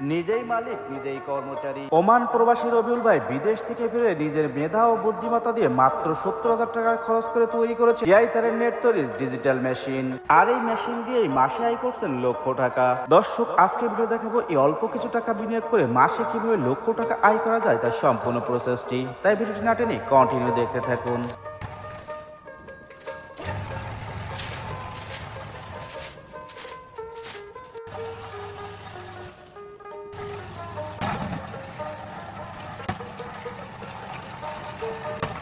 নিজেই মালিক, নিজেই কর্মচারী। ওমান প্রবাসী রবিউল ভাই বিদেশ থেকে ফিরে নিজের মেধা ও বুদ্ধিমত্তা দিয়ে মাত্র সত্তর হাজার টাকা খরচ করে তৈরি করেছে এআই তারের নেট তৈরির ডিজিটাল মেশিন। আর এই মেশিন দিয়েই মাসে আয় করছেন লক্ষ টাকা। দর্শক আজকে ভিডিও দেখাবো এই অল্প কিছু টাকা বিনিয়োগ করে মাসে কীভাবে লক্ষ টাকা আয় করা যায় তার সম্পূর্ণ প্রসেসটি তাই ভিডিওটি না টেনে কন্টিনিউ দেখতে থাকুন। Gracias.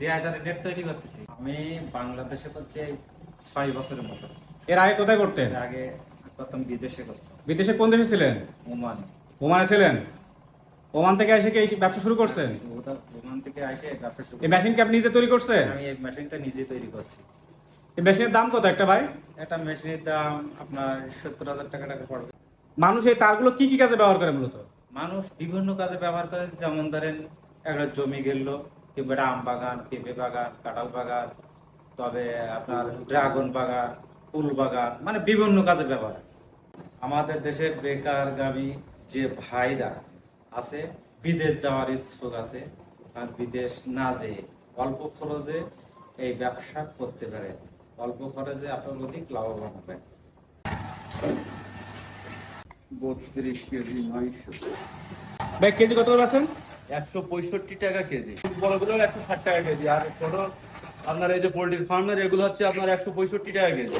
যে আধারে নেট তৈরি করতেছি। আমি বাংলাদেশে করছি এই ছয় বছরের মতো। এর আগে কোথায় করতেন? আগে প্রথম বিদেশে করতাম। বিদেশে কোন দেশে ছিলেন? ওমান। ওমানে ছিলেন? ওমান থেকে এসে কি ব্যবসা শুরু করছেন? ওমান থেকে আসে ব্যবসা শুরু এই মেশিন কি আপনি নিজে তৈরি করছেন? আমি এই মেশিনটা নিজে তৈরি করছি। এই মেশিনের দাম কত একটা ভাই? একটা মেশিনের দাম আপনার সত্তর হাজার টাকা টাকা পড়বে। মানুষ এই তারগুলো কি কি কাজে ব্যবহার করে মূলত? মানুষ বিভিন্ন কাজে ব্যবহার করে যেমন ধরেন একটা জমি গেল কিংবা আম বাগান পেঁপে বাগান কাঁঠাল বাগান তবে আপনার ড্রাগন বাগান ফুল বাগান মানে বিভিন্ন কাজে ব্যবহার আমাদের দেশে বেকার গামী যে ভাইরা আছে বিদেশ যাওয়ার ইচ্ছুক আছে আর বিদেশ না যেয়ে অল্প খরচে এই ব্যবসা করতে পারে। অল্প খরচে আপনার অধিক লাভবান হবে। বত্রিশ কেজি নয়শো ভাই কেজি কত আছেন একশো পঁয়ষট্টি টাকা কেজি। বড়গুলো একশো ষাট টাকা কেজি। আর ছোট আপনার এই যে পোল্ট্রির ফার্মের এগুলো হচ্ছে আপনার একশো পঁয়ষট্টি টাকা কেজি।